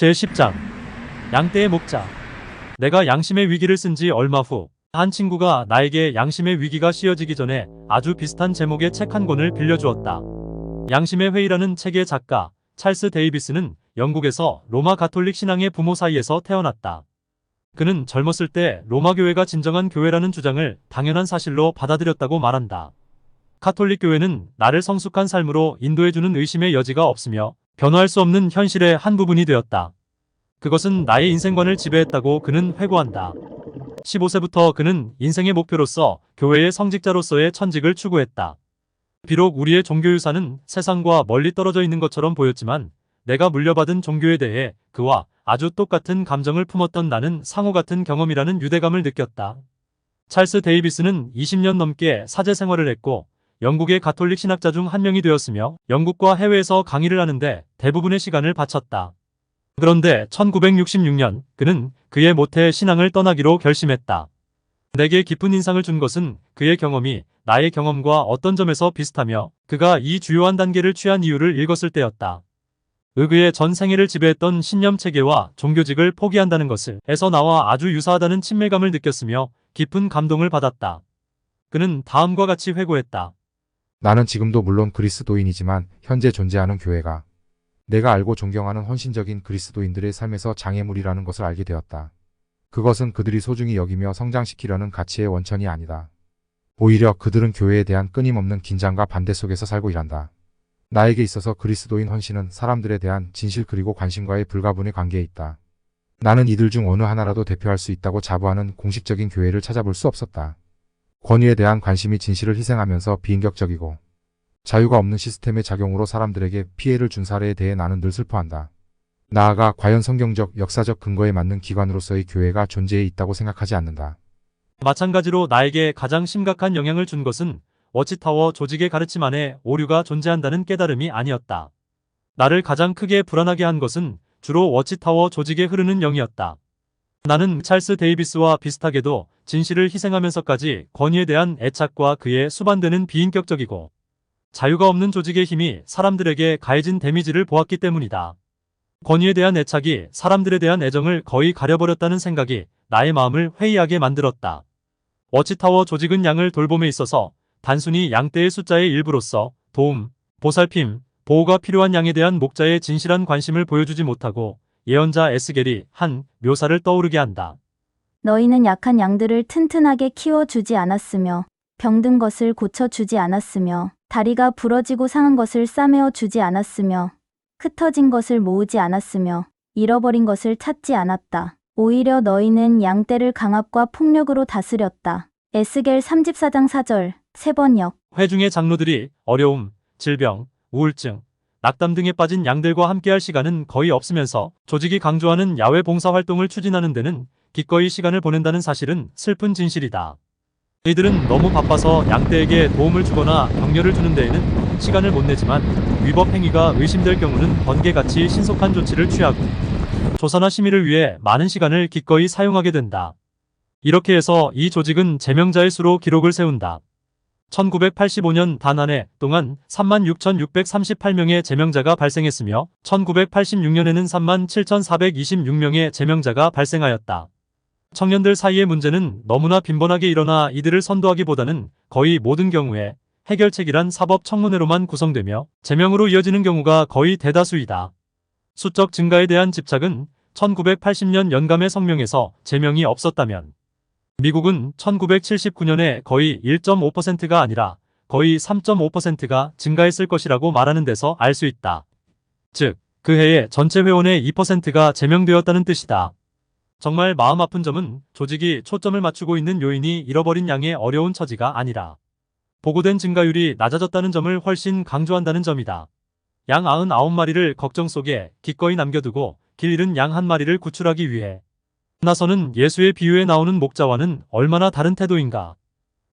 제10장 양떼의 목자 내가 양심의 위기를 쓴 지 얼마 후 한 친구가 나에게 양심의 위기가 씌어지기 전에 아주 비슷한 제목의 책 한 권을 빌려주었다. 양심의 회의라는 책의 작가 찰스 데이비스는 영국에서 로마 가톨릭 신앙의 부모 사이에서 태어났다. 그는 젊었을 때 로마 교회가 진정한 교회라는 주장을 당연한 사실로 받아들였다고 말한다. 카톨릭 교회는 나를 성숙한 삶으로 인도해주는 의심의 여지가 없으며 변화할 수 없는 현실의 한 부분이 되었다. 그것은 나의 인생관을 지배했다고 그는 회고한다. 15세부터 그는 인생의 목표로서 교회의 성직자로서의 천직을 추구했다. 비록 우리의 종교유산은 세상과 멀리 떨어져 있는 것처럼 보였지만 내가 물려받은 종교에 대해 그와 아주 똑같은 감정을 품었던 나는 상호 같은 경험이라는 유대감을 느꼈다. 찰스 데이비스는 20년 넘게 사제 생활을 했고 영국의 가톨릭 신학자 중 한 명이 되었으며 영국과 해외에서 강의를 하는데 대부분의 시간을 바쳤다. 그런데 1966년 그는 그의 모태의 신앙을 떠나기로 결심했다. 내게 깊은 인상을 준 것은 그의 경험이 나의 경험과 어떤 점에서 비슷하며 그가 이 주요한 단계를 취한 이유를 읽었을 때였다. 의그의 전 생애를 지배했던 신념 체계와 종교직을 포기한다는 것을 에서 나와 아주 유사하다는 친밀감을 느꼈으며 깊은 감동을 받았다. 그는 다음과 같이 회고했다. 나는 지금도 물론 그리스도인이지만 현재 존재하는 교회가 내가 알고 존경하는 헌신적인 그리스도인들의 삶에서 장애물이라는 것을 알게 되었다. 그것은 그들이 소중히 여기며 성장시키려는 가치의 원천이 아니다. 오히려 그들은 교회에 대한 끊임없는 긴장과 반대 속에서 살고 일한다. 나에게 있어서 그리스도인 헌신은 사람들에 대한 진실 그리고 관심과의 불가분의 관계에 있다. 나는 이들 중 어느 하나라도 대표할 수 있다고 자부하는 공식적인 교회를 찾아볼 수 없었다. 권위에 대한 관심이 진실을 희생하면서 비인격적이고 자유가 없는 시스템의 작용으로 사람들에게 피해를 준 사례에 대해 나는 늘 슬퍼한다. 나아가 과연 성경적, 역사적 근거에 맞는 기관으로서의 교회가 존재해 있다고 생각하지 않는다. 마찬가지로 나에게 가장 심각한 영향을 준 것은 워치타워 조직의 가르침 안에 오류가 존재한다는 깨달음이 아니었다. 나를 가장 크게 불안하게 한 것은 주로 워치타워 조직에 흐르는 영이었다. 나는 찰스 데이비스와 비슷하게도 진실을 희생하면서까지 권위에 대한 애착과 그의 수반되는 비인격적이고 자유가 없는 조직의 힘이 사람들에게 가해진 데미지를 보았기 때문이다. 권위에 대한 애착이 사람들에 대한 애정을 거의 가려버렸다는 생각이 나의 마음을 회의하게 만들었다. 워치타워 조직은 양을 돌봄에 있어서 단순히 양떼의 숫자의 일부로서 도움, 보살핌, 보호가 필요한 양에 대한 목자의 진실한 관심을 보여주지 못하고 예언자 에스겔이 한 묘사를 떠오르게 한다. 너희는 약한 양들을 튼튼하게 키워주지 않았으며 병든 것을 고쳐주지 않았으며 다리가 부러지고 상한 것을 싸매어 주지 않았으며 흩어진 것을 모으지 않았으며 잃어버린 것을 찾지 않았다. 오히려 너희는 양떼를 강압과 폭력으로 다스렸다. 에스겔 34장 4절 세번역 회중의 장로들이 어려움, 질병, 우울증, 낙담 등에 빠진 양들과 함께할 시간은 거의 없으면서 조직이 강조하는 야외 봉사 활동을 추진하는 데는 기꺼이 시간을 보낸다는 사실은 슬픈 진실이다. 이들은 너무 바빠서 양떼에게 도움을 주거나 격려를 주는 데에는 시간을 못 내지만 위법 행위가 의심될 경우는 번개같이 신속한 조치를 취하고 조사나 심의를 위해 많은 시간을 기꺼이 사용하게 된다. 이렇게 해서 이 조직은 제명자의 수로 기록을 세운다. 1985년 단 한 해 동안 36,638명의 제명자가 발생했으며 1986년에는 37,426명의 제명자가 발생하였다. 청년들 사이의 문제는 너무나 빈번하게 일어나 이들을 선도하기보다는 거의 모든 경우에 해결책이란 사법 청문회로만 구성되며 제명으로 이어지는 경우가 거의 대다수이다. 수적 증가에 대한 집착은 1980년 연감의 성명에서 제명이 없었다면 미국은 1979년에 거의 1.5%가 아니라 거의 3.5%가 증가했을 것이라고 말하는 데서 알 수 있다. 즉, 그 해에 전체 회원의 2%가 제명되었다는 뜻이다. 정말 마음 아픈 점은 조직이 초점을 맞추고 있는 요인이 잃어버린 양의 어려운 처지가 아니라 보고된 증가율이 낮아졌다는 점을 훨씬 강조한다는 점이다. 양 99마리를 걱정 속에 기꺼이 남겨두고 길 잃은 양 한 마리를 구출하기 위해 나서는 예수의 비유에 나오는 목자와는 얼마나 다른 태도인가.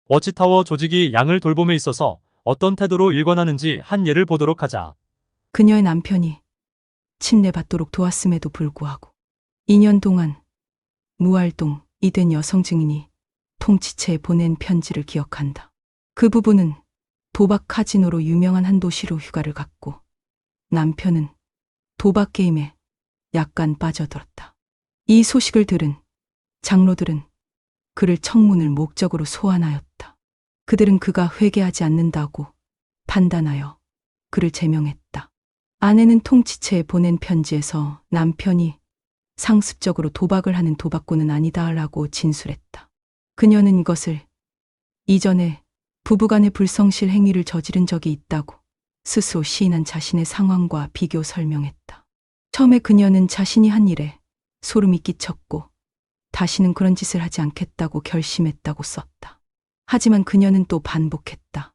워치타워 조직이 양을 돌봄에 있어서 어떤 태도로 일관하는지 한 예를 보도록 하자. 그녀의 남편이 침례받도록 도왔음에도 불구하고 2년 동안 무활동 이 된 여성 증인이 통치체에 보낸 편지를 기억한다. 그 부부는 도박 카지노로 유명한 한 도시로 휴가를 갔고 남편은 도박 게임에 약간 빠져들었다. 이 소식을 들은 장로들은 그를 청문을 목적으로 소환하였다. 그들은 그가 회개하지 않는다고 판단하여 그를 제명했다. 아내는 통치체에 보낸 편지에서 남편이 상습적으로 도박을 하는 도박꾼은 아니다라고 진술했다. 그녀는 이것을 이전에 부부간의 불성실 행위를 저지른 적이 있다고 스스로 시인한 자신의 상황과 비교 설명했다. 처음에 그녀는 자신이 한 일에 소름이 끼쳤고 다시는 그런 짓을 하지 않겠다고 결심했다고 썼다. 하지만 그녀는 또 반복했다.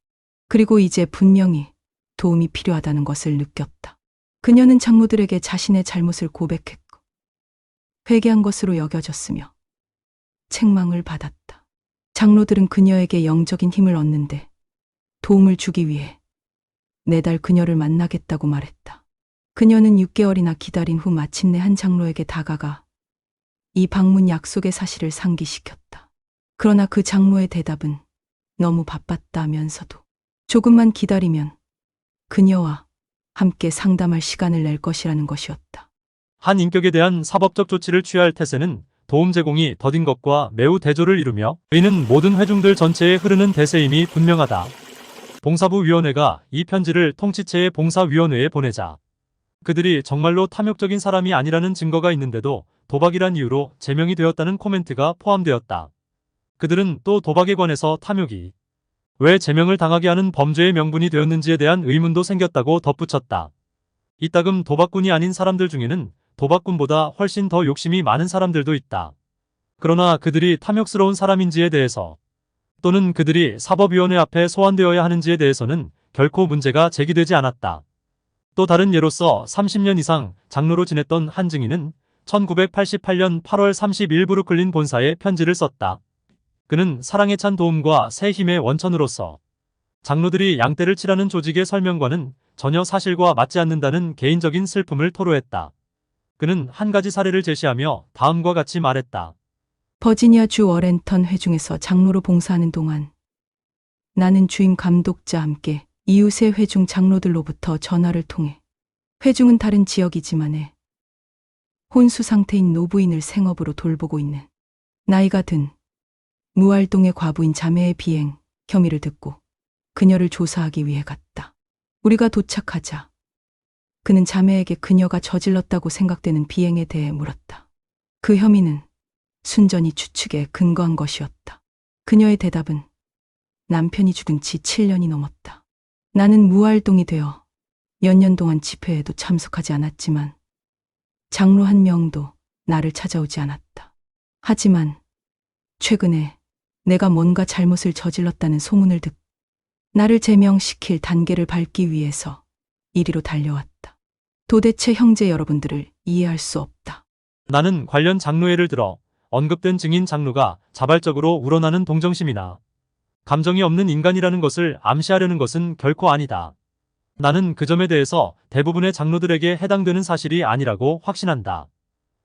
그리고 이제 분명히 도움이 필요하다는 것을 느꼈다. 그녀는 장모들에게 자신의 잘못을 고백했고 회개한 것으로 여겨졌으며 책망을 받았다. 장로들은 그녀에게 영적인 힘을 얻는데 도움을 주기 위해 내달 그녀를 만나겠다고 말했다. 그녀는 6개월이나 기다린 후 마침내 한 장로에게 다가가 이 방문 약속의 사실을 상기시켰다. 그러나 그 장로의 대답은 너무 바빴다면서도 조금만 기다리면 그녀와 함께 상담할 시간을 낼 것이라는 것이었다. 한 인격에 대한 사법적 조치를 취할 태세는 도움 제공이 더딘 것과 매우 대조를 이루며 이는 모든 회중들 전체에 흐르는 대세임이 분명하다. 봉사부 위원회가 이 편지를 통치체의 봉사위원회에 보내자 그들이 정말로 탐욕적인 사람이 아니라는 증거가 있는데도 도박이란 이유로 제명이 되었다는 코멘트가 포함되었다. 그들은 또 도박에 관해서 탐욕이 왜 제명을 당하게 하는 범죄의 명분이 되었는지에 대한 의문도 생겼다고 덧붙였다. 이따금 도박꾼이 아닌 사람들 중에는 도박꾼보다 훨씬 더 욕심이 많은 사람들도 있다. 그러나 그들이 탐욕스러운 사람인지에 대해서 또는 그들이 사법위원회 앞에 소환되어야 하는지에 대해서는 결코 문제가 제기되지 않았다. 또 다른 예로서 30년 이상 장로로 지냈던 한 증인은 1988년 8월 30일 브루클린 본사에 편지를 썼다. 그는 사랑에 찬 도움과 새 힘의 원천으로서 장로들이 양떼를 치라는 조직의 설명과는 전혀 사실과 맞지 않는다는 개인적인 슬픔을 토로했다. 그는 한 가지 사례를 제시하며 다음과 같이 말했다. 버지니아 주 워렌턴 회중에서 장로로 봉사하는 동안 나는 주임 감독자 함께 이웃의 회중 장로들로부터 전화를 통해 회중은 다른 지역이지만에 혼수 상태인 노부인을 생업으로 돌보고 있는 나이가 든 무활동의 과부인 자매의 비행 혐의를 듣고 그녀를 조사하기 위해 갔다. 우리가 도착하자 그는 자매에게 그녀가 저질렀다고 생각되는 비행에 대해 물었다. 그 혐의는 순전히 추측에 근거한 것이었다. 그녀의 대답은 남편이 죽은 지 7년이 넘었다. 나는 무활동이 되어 몇 년 동안 집회에도 참석하지 않았지만 장로 한 명도 나를 찾아오지 않았다. 하지만 최근에 내가 뭔가 잘못을 저질렀다는 소문을 듣 나를 제명시킬 단계를 밟기 위해서 이리로 달려왔다. 도대체 형제 여러분들을 이해할 수 없다. 나는 관련 장로회를 들어 언급된 증인 장로가 자발적으로 우러나는 동정심이나 감정이 없는 인간이라는 것을 암시하려는 것은 결코 아니다. 나는 그 점에 대해서 대부분의 장로들에게 해당되는 사실이 아니라고 확신한다.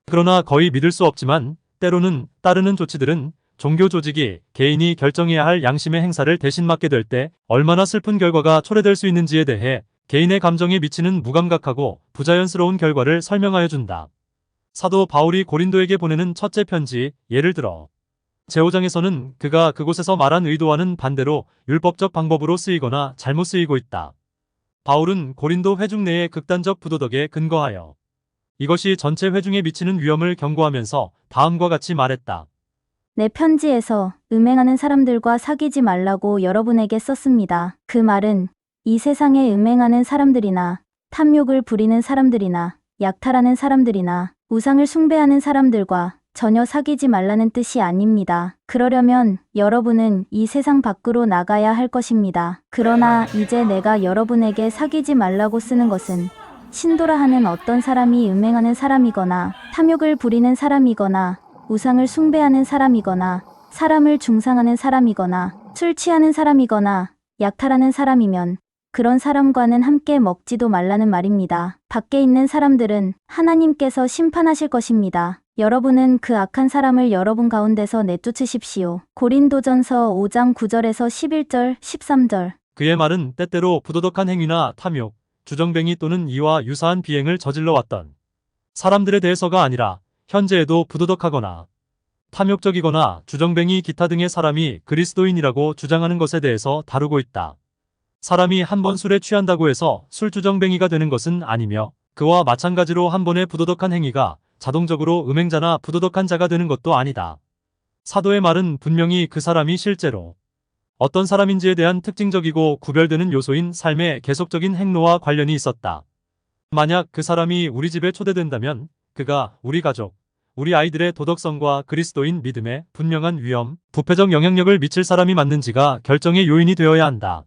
그러나 거의 믿을 수 없지만 때로는 따르는 조치들은 종교 조직이 개인이 결정해야 할 양심의 행사를 대신 맡게 될 때 얼마나 슬픈 결과가 초래될 수 있는지에 대해 개인의 감정에 미치는 무감각하고 부자연스러운 결과를 설명하여 준다. 사도 바울이 고린도에게 보내는 첫째 편지, 예를 들어 제5장에서는 그가 그곳에서 말한 의도와는 반대로 율법적 방법으로 쓰이거나 잘못 쓰이고 있다. 바울은 고린도 회중 내의 극단적 부도덕에 근거하여 이것이 전체 회중에 미치는 위험을 경고하면서 다음과 같이 말했다. 내 편지에서 음행하는 사람들과 사귀지 말라고 여러분에게 썼습니다. 그 말은 이 세상에 음행하는 사람들이나 탐욕을 부리는 사람들이나 약탈하는 사람들이나 우상을 숭배하는 사람들과 전혀 사귀지 말라는 뜻이 아닙니다. 그러려면 여러분은 이 세상 밖으로 나가야 할 것입니다. 그러나 이제 내가 여러분에게 사귀지 말라고 쓰는 것은 신도라 하는 어떤 사람이 음행하는 사람이거나 탐욕을 부리는 사람이거나 우상을 숭배하는 사람이거나 사람을 중상하는 사람이거나 술 취하는 사람이거나 약탈하는 사람이면 그런 사람과는 함께 먹지도 말라는 말입니다. 밖에 있는 사람들은 하나님께서 심판하실 것입니다. 여러분은 그 악한 사람을 여러분 가운데서 내쫓으십시오. 고린도전서 5장 9절에서 11절, 13절. 그의 말은 때때로 부도덕한 행위나 탐욕, 주정뱅이 또는 이와 유사한 비행을 저질러 왔던 사람들에 대해서가 아니라 현재에도 부도덕하거나 탐욕적이거나 주정뱅이 기타 등의 사람이 그리스도인이라고 주장하는 것에 대해서 다루고 있다. 사람이 한 번 술에 취한다고 해서 술주정뱅이가 되는 것은 아니며 그와 마찬가지로 한 번의 부도덕한 행위가 자동적으로 음행자나 부도덕한 자가 되는 것도 아니다. 사도의 말은 분명히 그 사람이 실제로 어떤 사람인지에 대한 특징적이고 구별되는 요소인 삶의 계속적인 행로와 관련이 있었다. 만약 그 사람이 우리 집에 초대된다면 그가 우리 가족, 우리 아이들의 도덕성과 그리스도인 믿음에 분명한 위험, 부패적 영향력을 미칠 사람이 맞는지가 결정의 요인이 되어야 한다.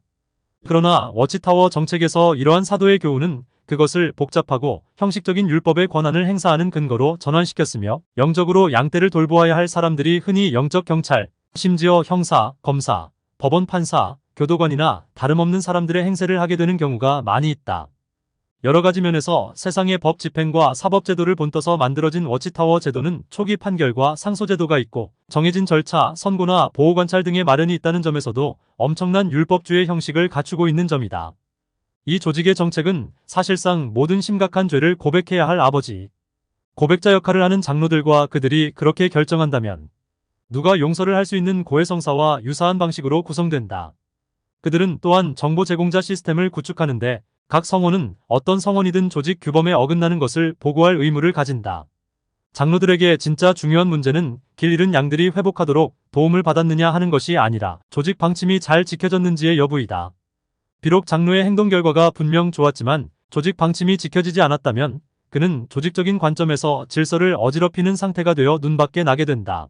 그러나 워치타워 정책에서 이러한 사도의 교훈은 그것을 복잡하고 형식적인 율법의 권한을 행사하는 근거로 전환시켰으며 영적으로 양떼를 돌보아야 할 사람들이 흔히 영적 경찰, 심지어 형사, 검사, 법원 판사, 교도관이나 다름없는 사람들의 행세를 하게 되는 경우가 많이 있다. 여러 가지 면에서 세상의 법 집행과 사법 제도를 본떠서 만들어진 워치타워 제도는 초기 판결과 상소 제도가 있고 정해진 절차, 선고나 보호 관찰 등의 마련이 있다는 점에서도 엄청난 율법주의 형식을 갖추고 있는 점이다. 이 조직의 정책은 사실상 모든 심각한 죄를 고백해야 할 아버지, 고백자 역할을 하는 장로들과 그들이 그렇게 결정한다면 누가 용서를 할 수 있는 고해성사와 유사한 방식으로 구성된다. 그들은 또한 정보 제공자 시스템을 구축하는데 각 성원은 어떤 성원이든 조직 규범에 어긋나는 것을 보고할 의무를 가진다. 장로들에게 진짜 중요한 문제는 길 잃은 양들이 회복하도록 도움을 받았느냐 하는 것이 아니라 조직 방침이 잘 지켜졌는지의 여부이다. 비록 장로의 행동 결과가 분명 좋았지만 조직 방침이 지켜지지 않았다면 그는 조직적인 관점에서 질서를 어지럽히는 상태가 되어 눈밖에 나게 된다.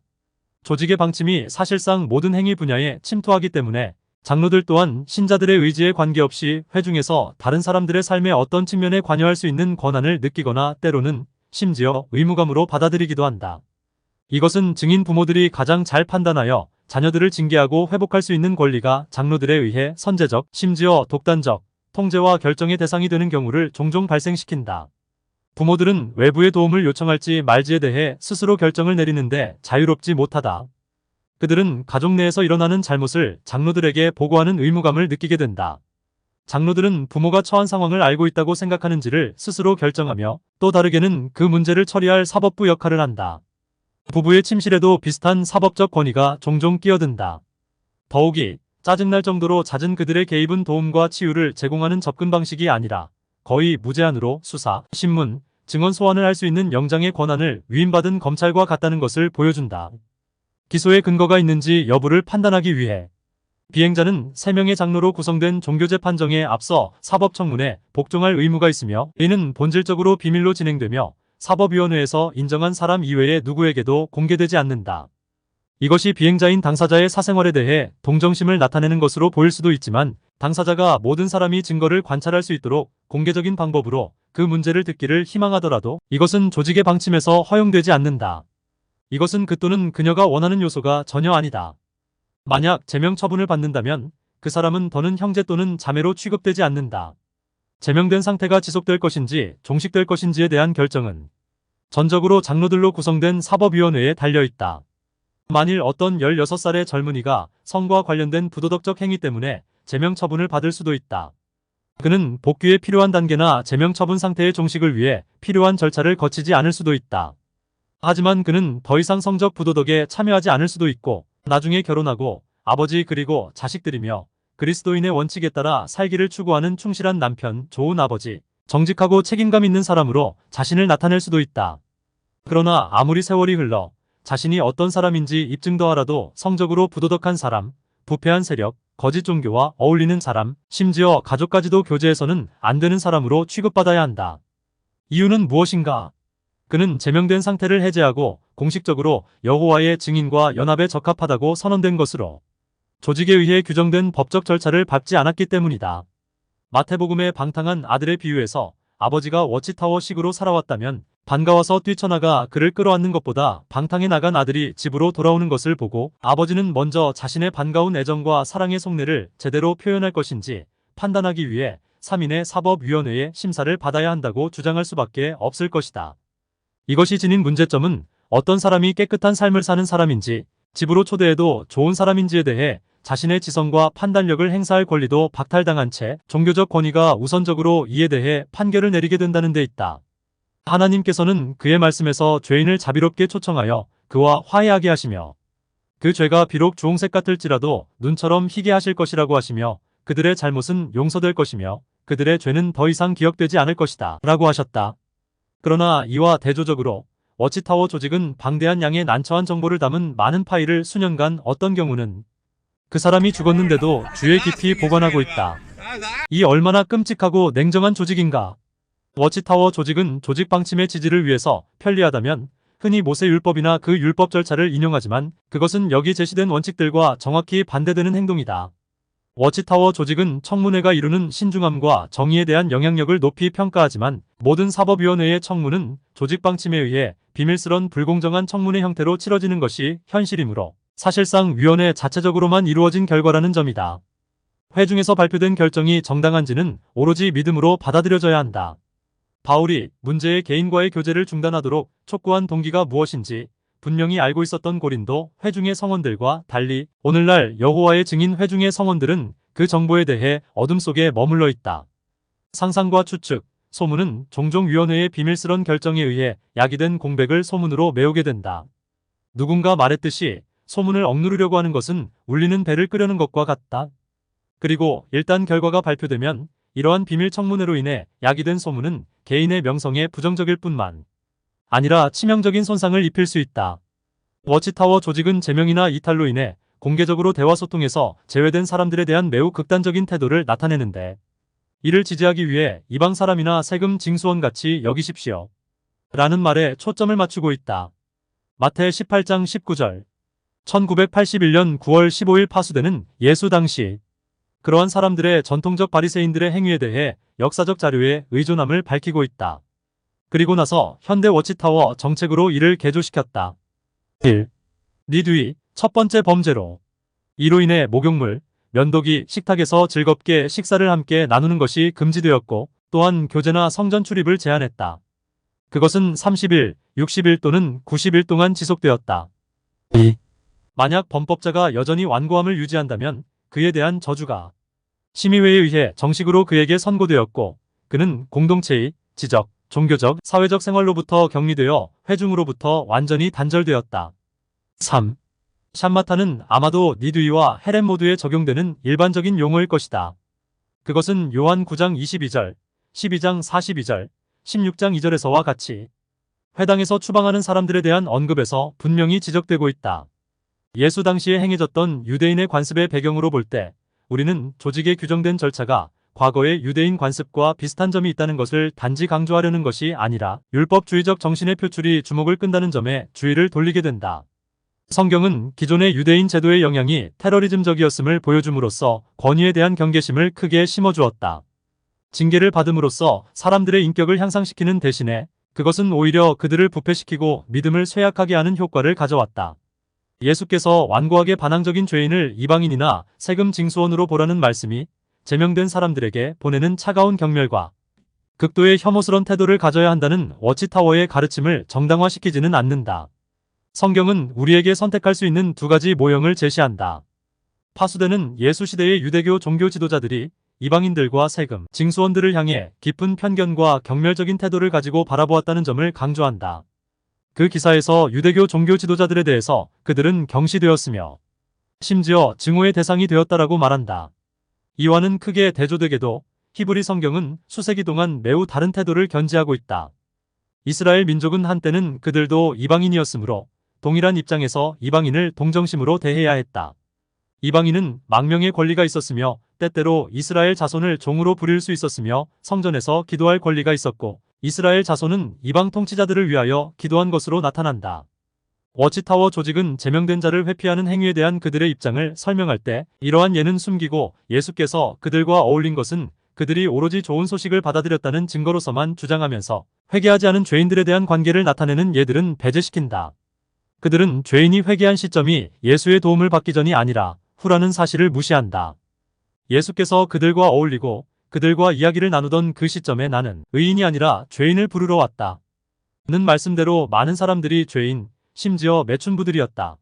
조직의 방침이 사실상 모든 행위 분야에 침투하기 때문에 장로들 또한 신자들의 의지에 관계없이 회중에서 다른 사람들의 삶의 어떤 측면에 관여할 수 있는 권한을 느끼거나 때로는 심지어 의무감으로 받아들이기도 한다. 이것은 증인 부모들이 가장 잘 판단하여 자녀들을 징계하고 회복할 수 있는 권리가 장로들에 의해 선제적, 심지어 독단적, 통제와 결정의 대상이 되는 경우를 종종 발생시킨다. 부모들은 외부의 도움을 요청할지 말지에 대해 스스로 결정을 내리는데 자유롭지 못하다. 그들은 가족 내에서 일어나는 잘못을 장로들에게 보고하는 의무감을 느끼게 된다. 장로들은 부모가 처한 상황을 알고 있다고 생각하는지를 스스로 결정하며 또 다르게는 그 문제를 처리할 사법부 역할을 한다. 부부의 침실에도 비슷한 사법적 권위가 종종 끼어든다. 더욱이 짜증날 정도로 잦은 그들의 개입은 도움과 치유를 제공하는 접근 방식이 아니라 거의 무제한으로 수사, 신문, 증언 소환을 할 수 있는 영장의 권한을 위임받은 검찰과 같다는 것을 보여준다. 기소의 근거가 있는지 여부를 판단하기 위해 비행자는 3명의 장로로 구성된 종교제 판정에 앞서 사법청문회 복종할 의무가 있으며 이는 본질적으로 비밀로 진행되며 사법위원회에서 인정한 사람 이외의 누구에게도 공개되지 않는다. 이것이 비행자인 당사자의 사생활에 대해 동정심을 나타내는 것으로 보일 수도 있지만 당사자가 모든 사람이 증거를 관찰할 수 있도록 공개적인 방법으로 그 문제를 듣기를 희망하더라도 이것은 조직의 방침에서 허용되지 않는다. 이것은 그 또는 그녀가 원하는 요소가 전혀 아니다. 만약 제명 처분을 받는다면 그 사람은 더는 형제 또는 자매로 취급되지 않는다. 제명된 상태가 지속될 것인지 종식될 것인지에 대한 결정은 전적으로 장로들로 구성된 사법위원회에 달려있다. 만일 어떤 16살의 젊은이가 성과 관련된 부도덕적 행위 때문에 제명 처분을 받을 수도 있다. 그는 복귀에 필요한 단계나 제명 처분 상태의 종식을 위해 필요한 절차를 거치지 않을 수도 있다. 하지만 그는 더 이상 성적 부도덕에 참여하지 않을 수도 있고 나중에 결혼하고 아버지 그리고 자식들이며 그리스도인의 원칙에 따라 살기를 추구하는 충실한 남편, 좋은 아버지, 정직하고 책임감 있는 사람으로 자신을 나타낼 수도 있다. 그러나 아무리 세월이 흘러 자신이 어떤 사람인지 입증도 하라도 성적으로 부도덕한 사람, 부패한 세력, 거짓 종교와 어울리는 사람, 심지어 가족까지도 교제에서는 안 되는 사람으로 취급받아야 한다. 이유는 무엇인가? 그는 제명된 상태를 해제하고 공식적으로 여호와의 증인과 연합에 적합하다고 선언된 것으로 조직에 의해 규정된 법적 절차를 밟지 않았기 때문이다. 마태복음의 방탕한 아들의 비유에서 아버지가 워치타워식으로 살아왔다면 반가워서 뛰쳐나가 그를 끌어안는 것보다 방탕해 나간 아들이 집으로 돌아오는 것을 보고 아버지는 먼저 자신의 반가운 애정과 사랑의 속내를 제대로 표현할 것인지 판단하기 위해 3인의 사법위원회의 심사를 받아야 한다고 주장할 수밖에 없을 것이다. 이것이 지닌 문제점은 어떤 사람이 깨끗한 삶을 사는 사람인지 집으로 초대해도 좋은 사람인지에 대해 자신의 지성과 판단력을 행사할 권리도 박탈당한 채 종교적 권위가 우선적으로 이에 대해 판결을 내리게 된다는 데 있다. 하나님께서는 그의 말씀에서 죄인을 자비롭게 초청하여 그와 화해하게 하시며 그 죄가 비록 주홍색 같을지라도 눈처럼 희게 하실 것이라고 하시며 그들의 잘못은 용서될 것이며 그들의 죄는 더 이상 기억되지 않을 것이다. 라고 하셨다. 그러나 이와 대조적으로 워치타워 조직은 방대한 양의 난처한 정보를 담은 많은 파일을 수년간 어떤 경우는 그 사람이 죽었는데도 주에 깊이 보관하고 있다. 이 얼마나 끔찍하고 냉정한 조직인가. 워치타워 조직은 조직 방침의 지지를 위해서 편리하다면 흔히 모세 율법이나 그 율법 절차를 인용하지만 그것은 여기 제시된 원칙들과 정확히 반대되는 행동이다. 워치타워 조직은 청문회가 이루는 신중함과 정의에 대한 영향력을 높이 평가하지만 모든 사법위원회의 청문은 조직 방침에 의해 비밀스런 불공정한 청문회 형태로 치러지는 것이 현실이므로 사실상 위원회 자체적으로만 이루어진 결과라는 점이다. 회중에서 발표된 결정이 정당한지는 오로지 믿음으로 받아들여져야 한다. 바울이 문제의 개인과의 교제를 중단하도록 촉구한 동기가 무엇인지 분명히 알고 있었던 고린도 회중의 성원들과 달리 오늘날 여호와의 증인 회중의 성원들은 그 정보에 대해 어둠 속에 머물러 있다. 상상과 추측, 소문은 종종 위원회의 비밀스런 결정에 의해 야기된 공백을 소문으로 메우게 된다. 누군가 말했듯이 소문을 억누르려고 하는 것은 울리는 배를 끄려는 것과 같다. 그리고 일단 결과가 발표되면 이러한 비밀 청문회로 인해 야기된 소문은 개인의 명성에 부정적일 뿐만 아니라 치명적인 손상을 입힐 수 있다. 워치타워 조직은 제명이나 이탈로 인해 공개적으로 대화 소통에서 제외된 사람들에 대한 매우 극단적인 태도를 나타내는데 이를 지지하기 위해 이방 사람이나 세금 징수원 같이 여기십시오. 라는 말에 초점을 맞추고 있다. 마태 18장 19절 1981년 9월 15일 파수되는 예수 당시 그러한 사람들의 전통적 바리새인들의 행위에 대해 역사적 자료에 의존함을 밝히고 있다. 그리고 나서 현대 워치타워 정책으로 이를 개조시켰다. 1. 니드위 첫 번째 범죄로 이로 인해 목욕물, 면도기, 식탁에서 즐겁게 식사를 함께 나누는 것이 금지되었고 또한 교제나 성전 출입을 제한했다. 그것은 30일, 60일 또는 90일 동안 지속되었다. 2. 만약 범법자가 여전히 완고함을 유지한다면 그에 대한 저주가 심의회에 의해 정식으로 그에게 선고되었고 그는 공동체의 지적, 종교적, 사회적 생활로부터 격리되어 회중으로부터 완전히 단절되었다. 3. 샴마타는 아마도 니드위와 헤렘 모두에 적용되는 일반적인 용어일 것이다. 그것은 요한 9장 22절, 12장 42절, 16장 2절에서와 같이 회당에서 추방하는 사람들에 대한 언급에서 분명히 지적되고 있다. 예수 당시에 행해졌던 유대인의 관습의 배경으로 볼 때 우리는 조직에 규정된 절차가 과거의 유대인 관습과 비슷한 점이 있다는 것을 단지 강조하려는 것이 아니라 율법주의적 정신의 표출이 주목을 끈다는 점에 주의를 돌리게 된다. 성경은 기존의 유대인 제도의 영향이 테러리즘적이었음을 보여줌으로써 권위에 대한 경계심을 크게 심어주었다. 징계를 받음으로써 사람들의 인격을 향상시키는 대신에 그것은 오히려 그들을 부패시키고 믿음을 쇠약하게 하는 효과를 가져왔다. 예수께서 완고하게 반항적인 죄인을 이방인이나 세금 징수원으로 보라는 말씀이 제명된 사람들에게 보내는 차가운 경멸과 극도의 혐오스런 태도를 가져야 한다는 워치타워의 가르침을 정당화시키지는 않는다. 성경은 우리에게 선택할 수 있는 두 가지 모형을 제시한다. 파수되는 예수 시대의 유대교 종교 지도자들이 이방인들과 세금, 징수원들을 향해 깊은 편견과 경멸적인 태도를 가지고 바라보았다는 점을 강조한다. 그 기사에서 유대교 종교 지도자들에 대해서 그들은 경시되었으며 심지어 증오의 대상이 되었다라고 말한다. 이와는 크게 대조되게도 히브리 성경은 수세기 동안 매우 다른 태도를 견지하고 있다. 이스라엘 민족은 한때는 그들도 이방인이었으므로 동일한 입장에서 이방인을 동정심으로 대해야 했다. 이방인은 망명의 권리가 있었으며 때때로 이스라엘 자손을 종으로 부릴 수 있었으며 성전에서 기도할 권리가 있었고 이스라엘 자손은 이방 통치자들을 위하여 기도한 것으로 나타난다. 워치타워 조직은 제명된 자를 회피하는 행위에 대한 그들의 입장을 설명할 때 이러한 예는 숨기고 예수께서 그들과 어울린 것은 그들이 오로지 좋은 소식을 받아들였다는 증거로서만 주장하면서 회개하지 않은 죄인들에 대한 관계를 나타내는 예들은 배제시킨다. 그들은 죄인이 회개한 시점이 예수의 도움을 받기 전이 아니라 후라는 사실을 무시한다. 예수께서 그들과 어울리고 그들과 이야기를 나누던 그 시점에 나는 의인이 아니라 죄인을 부르러 왔다. 는 말씀대로 많은 사람들이 죄인, 심지어 매춘부들이었다.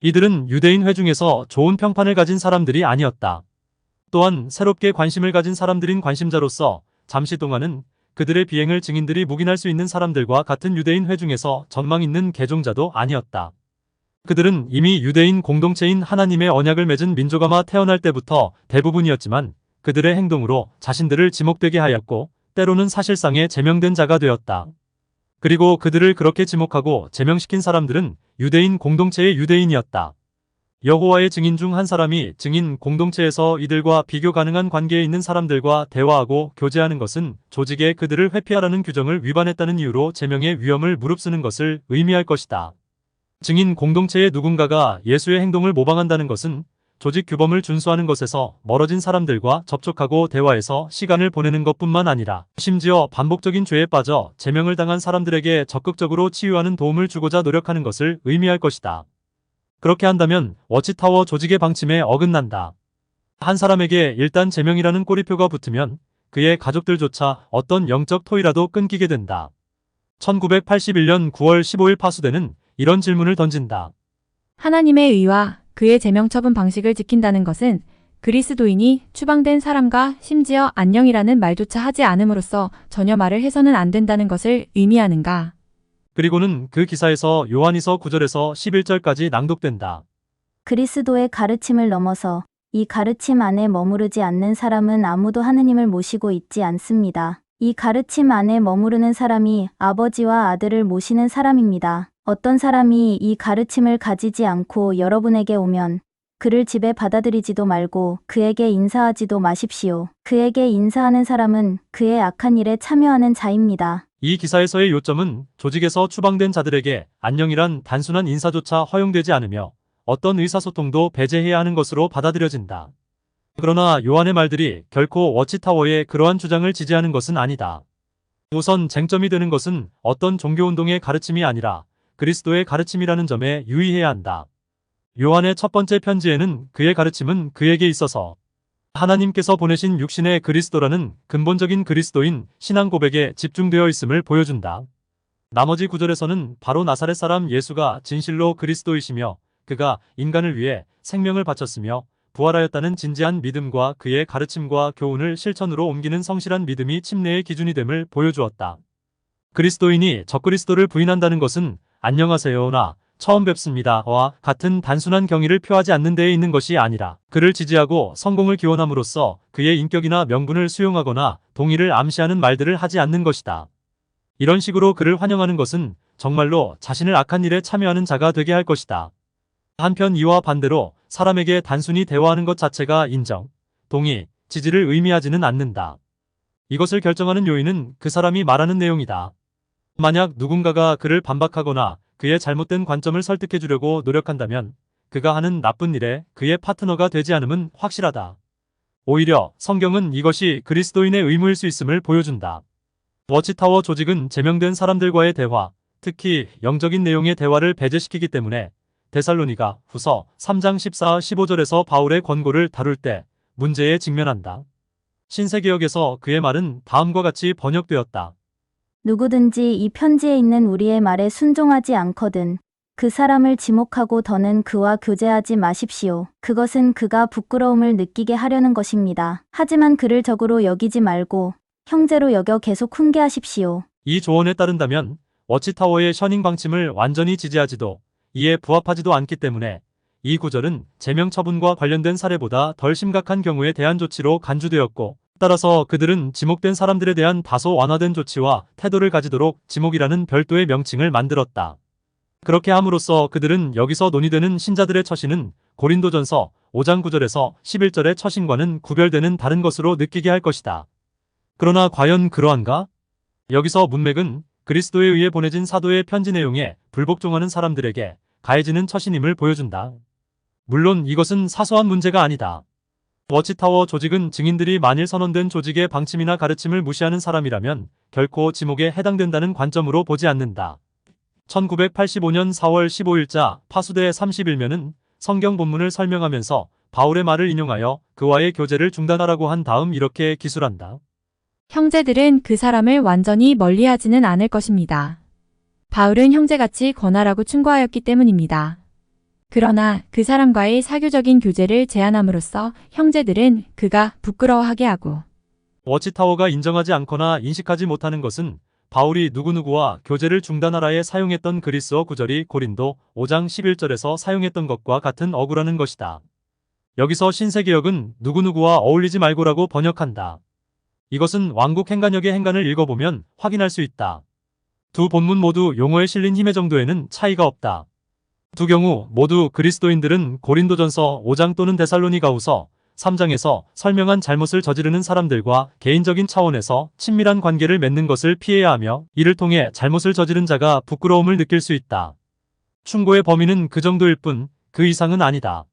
이들은 유대인 회중에서 좋은 평판을 가진 사람들이 아니었다. 또한 새롭게 관심을 가진 사람들인 관심자로서 잠시 동안은 그들의 비행을 증인들이 묵인할 수 있는 사람들과 같은 유대인 회중에서 전망 있는 개종자도 아니었다. 그들은 이미 유대인 공동체인 하나님의 언약을 맺은 민족아마 태어날 때부터 대부분이었지만 그들의 행동으로 자신들을 지목되게 하였고 때로는 사실상의 제명된 자가 되었다. 그리고 그들을 그렇게 지목하고 제명시킨 사람들은 유대인 공동체의 유대인이었다. 여호와의 증인 중 한 사람이 증인 공동체에서 이들과 비교 가능한 관계에 있는 사람들과 대화하고 교제하는 것은 조직에 그들을 회피하라는 규정을 위반했다는 이유로 제명의 위험을 무릅쓰는 것을 의미할 것이다. 증인 공동체의 누군가가 예수의 행동을 모방한다는 것은 조직 규범을 준수하는 것에서 멀어진 사람들과 접촉하고 대화해서 시간을 보내는 것뿐만 아니라 심지어 반복적인 죄에 빠져 제명을 당한 사람들에게 적극적으로 치유하는 도움을 주고자 노력하는 것을 의미할 것이다. 그렇게 한다면 워치타워 조직의 방침에 어긋난다. 한 사람에게 일단 제명이라는 꼬리표가 붙으면 그의 가족들조차 어떤 영적 토이라도 끊기게 된다. 1981년 9월 15일 파수대는 이런 질문을 던진다. 하나님의 의와 그의 제명 처분 방식을 지킨다는 것은 그리스도인이 추방된 사람과 심지어 안녕이라는 말조차 하지 않음으로써 전혀 말을 해서는 안 된다는 것을 의미하는가? 그리고는 그 기사에서 요한이서 9절에서 11절까지 낭독된다. 그리스도의 가르침을 넘어서 이 가르침 안에 머무르지 않는 사람은 아무도 하느님을 모시고 있지 않습니다. 이 가르침 안에 머무르는 사람이 아버지와 아들을 모시는 사람입니다. 어떤 사람이 이 가르침을 가지지 않고 여러분에게 오면 그를 집에 받아들이지도 말고 그에게 인사하지도 마십시오. 그에게 인사하는 사람은 그의 악한 일에 참여하는 자입니다. 이 기사에서의 요점은 조직에서 추방된 자들에게 안녕이란 단순한 인사조차 허용되지 않으며 어떤 의사소통도 배제해야 하는 것으로 받아들여진다. 그러나 요한의 말들이 결코 워치타워의 그러한 주장을 지지하는 것은 아니다. 우선 쟁점이 되는 것은 어떤 종교운동의 가르침이 아니라 그리스도의 가르침이라는 점에 유의해야 한다. 요한의 첫 번째 편지에는 그의 가르침은 그에게 있어서 하나님께서 보내신 육신의 그리스도라는 근본적인 그리스도인 신앙 고백에 집중되어 있음을 보여준다. 나머지 구절에서는 바로 나사렛 사람 예수가 진실로 그리스도이시며 그가 인간을 위해 생명을 바쳤으며 부활하였다는 진지한 믿음과 그의 가르침과 교훈을 실천으로 옮기는 성실한 믿음이 침례의 기준이 됨을 보여주었다. 그리스도인이 적그리스도를 부인한다는 것은 안녕하세요나 처음 뵙습니다와 같은 단순한 경의를 표하지 않는 데에 있는 것이 아니라 그를 지지하고 성공을 기원함으로써 그의 인격이나 명분을 수용하거나 동의를 암시하는 말들을 하지 않는 것이다. 이런 식으로 그를 환영하는 것은 정말로 자신을 악한 일에 참여하는 자가 되게 할 것이다. 한편 이와 반대로 사람에게 단순히 대화하는 것 자체가 인정, 동의, 지지를 의미하지는 않는다. 이것을 결정하는 요인은 그 사람이 말하는 내용이다. 만약 누군가가 그를 반박하거나 그의 잘못된 관점을 설득해 주려고 노력한다면 그가 하는 나쁜 일에 그의 파트너가 되지 않음은 확실하다. 오히려 성경은 이것이 그리스도인의 의무일 수 있음을 보여준다. 워치타워 조직은 제명된 사람들과의 대화, 특히 영적인 내용의 대화를 배제시키기 때문에 데살로니가 후서 3장 14, 15절에서 바울의 권고를 다룰 때 문제에 직면한다. 신세계역에서 그의 말은 다음과 같이 번역되었다. 누구든지 이 편지에 있는 우리의 말에 순종하지 않거든 그 사람을 지목하고 더는 그와 교제하지 마십시오. 그것은 그가 부끄러움을 느끼게 하려는 것입니다. 하지만 그를 적으로 여기지 말고 형제로 여겨 계속 훈계하십시오. 이 조언에 따른다면 워치타워의 셔닝 방침을 완전히 지지하지도 이에 부합하지도 않기 때문에 이 구절은 제명 처분과 관련된 사례보다 덜 심각한 경우에 대한 조치로 간주되었고 따라서 그들은 지목된 사람들에 대한 다소 완화된 조치와 태도를 가지도록 지목이라는 별도의 명칭을 만들었다. 그렇게 함으로써 그들은 여기서 논의되는 신자들의 처신은 고린도전서 5장 9절에서 11절의 처신과는 구별되는 다른 것으로 느끼게 할 것이다. 그러나 과연 그러한가? 여기서 문맥은 그리스도에 의해 보내진 사도의 편지 내용에 불복종하는 사람들에게 가해지는 처신임을 보여준다. 물론 이것은 사소한 문제가 아니다. 워치타워 조직은 증인들이 만일 선언된 조직의 방침이나 가르침을 무시하는 사람이라면 결코 지목에 해당된다는 관점으로 보지 않는다. 1985년 4월 15일자 파수대 31면은 성경 본문을 설명하면서 바울의 말을 인용하여 그와의 교제를 중단하라고 한 다음 이렇게 기술한다. 형제들은 그 사람을 완전히 멀리하지는 않을 것입니다. 바울은 형제같이 권하라고 충고하였기 때문입니다. 그러나 그 사람과의 사교적인 교제를 제한함으로써 형제들은 그가 부끄러워하게 하고 워치타워가 인정하지 않거나 인식하지 못하는 것은 바울이 누구누구와 교제를 중단하라에 사용했던 그리스어 구절이 고린도 5장 11절에서 사용했던 것과 같은 어구라는 것이다. 여기서 신세계역은 누구누구와 어울리지 말고라고 번역한다. 이것은 왕국 행간역의 행간을 읽어보면 확인할 수 있다. 두 본문 모두 용어에 실린 힘의 정도에는 차이가 없다. 두 경우 모두 그리스도인들은 고린도전서 5장 또는 데살로니가후서 3장에서 설명한 잘못을 저지르는 사람들과 개인적인 차원에서 친밀한 관계를 맺는 것을 피해야 하며 이를 통해 잘못을 저지른 자가 부끄러움을 느낄 수 있다. 충고의 범위는 그 정도일 뿐 그 이상은 아니다.